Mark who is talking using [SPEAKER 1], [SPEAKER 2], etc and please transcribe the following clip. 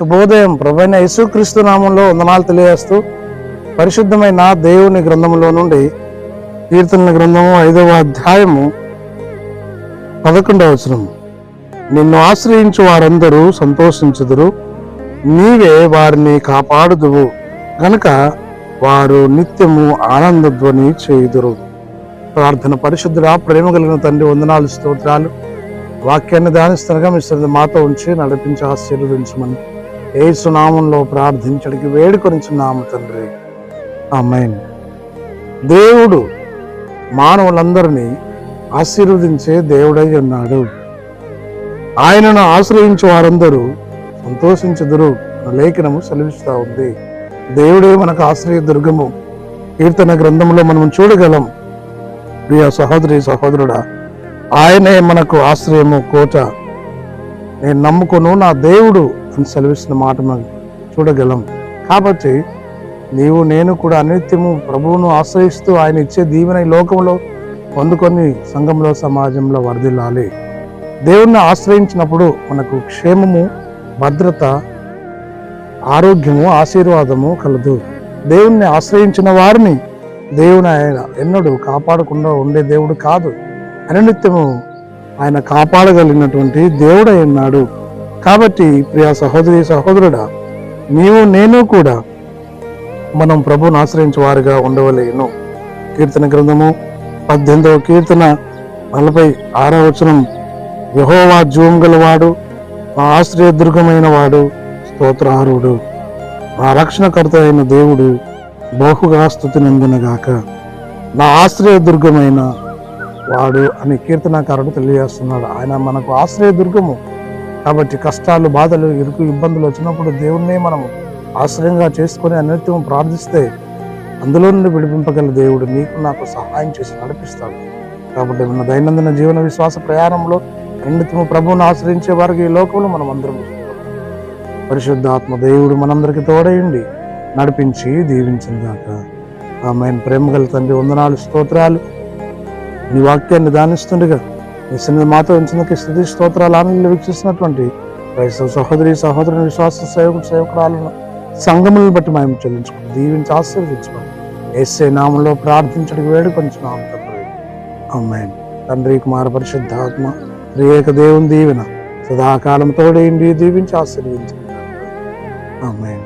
[SPEAKER 1] శుభోదయం. ప్రభైన యేసుక్రీస్తు నామంలో వందనాలు తెలియజేస్తూ పరిశుద్ధమైన దేవుని గ్రంథంలో నుండి కీర్తన గ్రంథము ఐదవ అధ్యాయము పదకొండవ వచనం నిన్ను ఆశ్రయించు వారందరూ సంతోషించుదురు. నీవే వారిని కాపాడుదువు. గనుక వారు నిత్యము ఆనందధ్వని చేయుదురు. ప్రార్థన పరిశుద్ధుడా ప్రేమ కలిగిన తండ్రి వందనాలు స్తోత్రాలు. వాక్యాన్ని ధ్యానిస్తుండగా మీ మాతో ఉంచి నడిపించి ఆశీర్వదించమని ఏసునామంలో ప్రార్థించడానికి వేడుకొనిచున్నాము తండ్రి. ఆమెన్. దేవుడు మానవులందరినీ ఆశీర్వదించే దేవుడై ఉన్నాడు. ఆయనను ఆశ్రయించే వారందరూ సంతోషించుదురు లేఖనము సెలవిస్తూ ఉంది. దేవుడే మనకు ఆశ్రయ దుర్గము. కీర్తన గ్రంథంలో మనం చూడగలం. ప్రియ సహోదరి సహోదరుడా ఆయనే మనకు ఆశ్రయము కోట. నేను నమ్ముకొను నా దేవుడు అని సెలవిస్తున్న మాట మనం చూడగలం. కాబట్టి నీవు నేను కూడా అనిత్యము ప్రభువును ఆశ్రయిస్తూ ఆయన ఇచ్చే దీవెన ఈ లోకంలో పొందుకొని సంఘంలో సమాజంలో వర్ధిల్లాలి. దేవుణ్ణి ఆశ్రయించినప్పుడు మనకు క్షేమము భద్రత ఆరోగ్యము ఆశీర్వాదము కలదు. దేవుణ్ణి ఆశ్రయించిన వారిని దేవుని ఆయన ఎన్నడూ కాపాడకుండా ఉండే దేవుడు కాదు. అనిత్యము ఆయన కాపాడగలిగినటువంటి దేవుడై ఉన్నాడు. కాబట్టి ప్రియా సహోదరి సహోదరుడా నీవు నేను కూడా మనం ప్రభుని ఆశ్రయించే వారిగా ఉండవలేను. కీర్తన గ్రంథము పద్దెనిమిదవ కీర్తన నలభై ఆరవ వచనం. యహోవా జూమ్ గలవాడు మా ఆశ్రయదుర్గమైన వాడు స్తోత్రహారుడు నా రక్షణకర్త అయిన దేవుడు బహుగా స్థుతి నందునగాక. నా ఆశ్రయ దుర్గమైన వాడు అని కీర్తనాకారుడు తెలియజేస్తున్నాడు. ఆయన మనకు ఆశ్రయ దుర్గము కాబట్టి కష్టాలు బాధలు ఇరుకు ఇబ్బందులు వచ్చినప్పుడు దేవుణ్ణి మనం ఆశ్రయంగా చేసుకొని అనిత్యం ప్రార్థిస్తే అందులో నుండి విడిపింపగల దేవుడు నీకు నాకు సహాయం చేసి నడిపిస్తాడు. కాబట్టి మన దైనందిన జీవన విశ్వాస ప్రయాణంలో నిండితము ప్రభువును ఆశ్రయించే వారికి ఈ లోకంలో మనం అందరం పరిశుద్ధాత్మ దేవుడు మనందరికీ తోడయండి నడిపించి దీవించిందాక. ఆమె ప్రేమగల తండ్రి వందనాలు స్తోత్రాలు. నీ వాక్యాన్ని దానిస్తుండగా నీ మాతో ఉంచినందుకు స్థుతి స్తోత్రాలు ఆనందంలో వీక్షిస్తున్నటువంటి క్రైస్తవ సహోదరి సహోదరుని విశ్వాస సేవకుడు సేవకురాలను సంఘములను బట్టి మేము చెల్లించుకుని దీవించి ఆశీర్వదించుకోండి ఎస్ఏ నామంలో ప్రార్థించడానికి వేడుకొంచున్నాం తండ్రి అమ్మాయి తండ్రి కుమార పరిశుద్ధ ఆత్మ త్రియేక దేవుని దీవెన సదాకాలం తోడేయండి దీవించి ఆశీర్వదించండి అమ్మాయి